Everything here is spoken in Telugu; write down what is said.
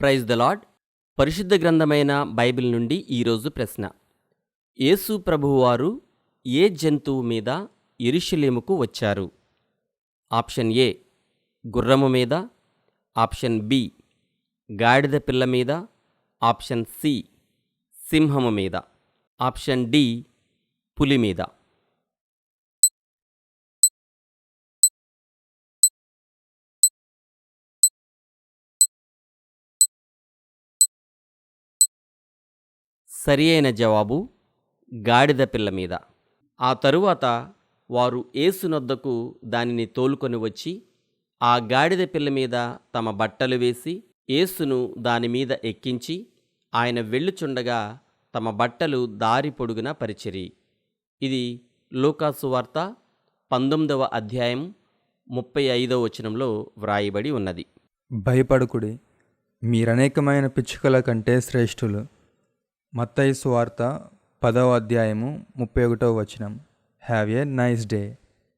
ప్రైజ్ ద లాడ్ పరిశుద్ధ గ్రంథమైన బైబిల్ నుండి ఈరోజు ప్రశ్న. యేసు ప్రభువారు ఏ జంతువు మీద ఎరుషలేముకు వచ్చారు? ఆప్షన్ ఏ గుర్రము మీద. ఆప్షన్ బి గాడిద పిల్ల మీద. ఆప్షన్ సి సింహము మీద. ఆప్షన్ డి పులి మీద. సరి అయిన జవాబు గాడిద పిల్ల మీద. ఆ తరువాత వారు ఏసునొద్దకు దానిని తోలుకొని వచ్చి ఆ గాడిద పిల్ల మీద తమ బట్టలు వేసి ఏసును దాని మీద ఎక్కించి ఆయన వెళ్ళుచుండగా తమ బట్టలు దారి పొడుగున పరిచిరి. ఇది లూకాసు వార్త పంతొమ్మిదవ అధ్యాయం ముప్పై ఐదవ వచనంలో వ్రాయబడి ఉన్నది. భయపడుకుడి మీరనేకమైన పిచ్చుకల కంటే శ్రేష్ఠులు. మత్తయి వార్త పదవ అధ్యాయము ముప్పై ఒకటో వచనం. Have a nice day